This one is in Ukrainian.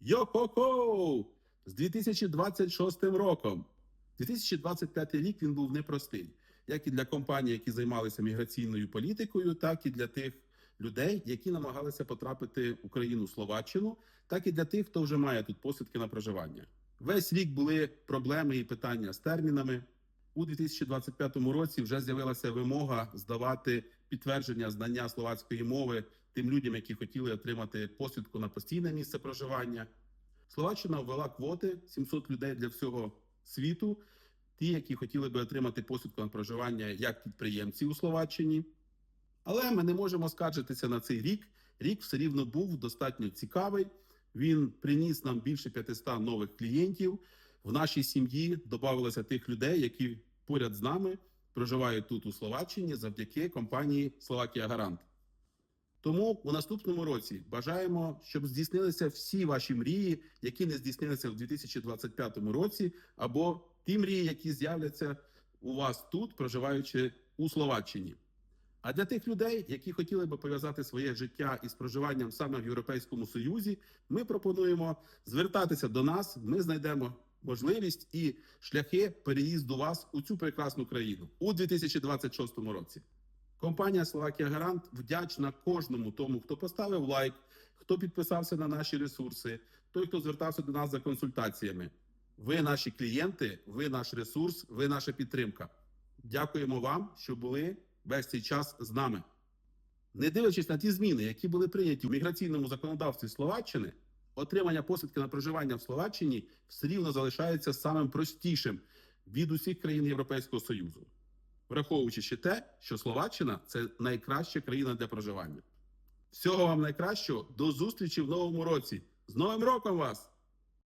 Йо-хо-хо! З 2026 роком. 2025 рік він був непростий, як і для компаній, які займалися міграційною політикою, так і для тих людей, які намагалися потрапити в Україну Словаччину, так і для тих, хто вже має тут посвідки на проживання. Весь рік були проблеми і питання з термінами. У 2025 році вже з'явилася вимога здавати підтвердження знання словацької мови тим людям, які хотіли отримати посвідку на постійне місце проживання. Словаччина ввела квоти 700 людей для всього світу, ті, які хотіли би отримати посвідку на проживання як підприємці у Словаччині. Але ми не можемо скаржитися на цей рік. Рік все рівно був достатньо цікавий. Він приніс нам більше 500 нових клієнтів. В нашій сім'ї додавалося тих людей, які поряд з нами проживають тут у Словаччині завдяки компанії Словакія Гарант. Тому у наступному році бажаємо, щоб здійснилися всі ваші мрії, які не здійснилися в 2025 році, або ті мрії, які з'являться у вас тут, проживаючи у Словаччині. А для тих людей, які хотіли би пов'язати своє життя із проживанням саме в Європейському Союзі, ми пропонуємо звертатися до нас. Ми знайдемо можливість і шляхи переїзду вас у цю прекрасну країну у 2026 році. Компанія Словакія Гарант вдячна кожному тому, хто поставив лайк, хто підписався на наші ресурси, той, хто звертався до нас за консультаціями. Ви наші клієнти, ви наш ресурс, ви наша підтримка. Дякуємо вам, що були весь цей час з нами. Не дивлячись на ті зміни, які були прийняті в міграційному законодавстві Словаччини, отримання посвідки на проживання в Словаччині все рівно залишається самим простішим від усіх країн Європейського Союзу, враховуючи ще те, що Словаччина це найкраща країна для проживання. Всього вам найкращого, до зустрічі в новому році. З Новим роком вас!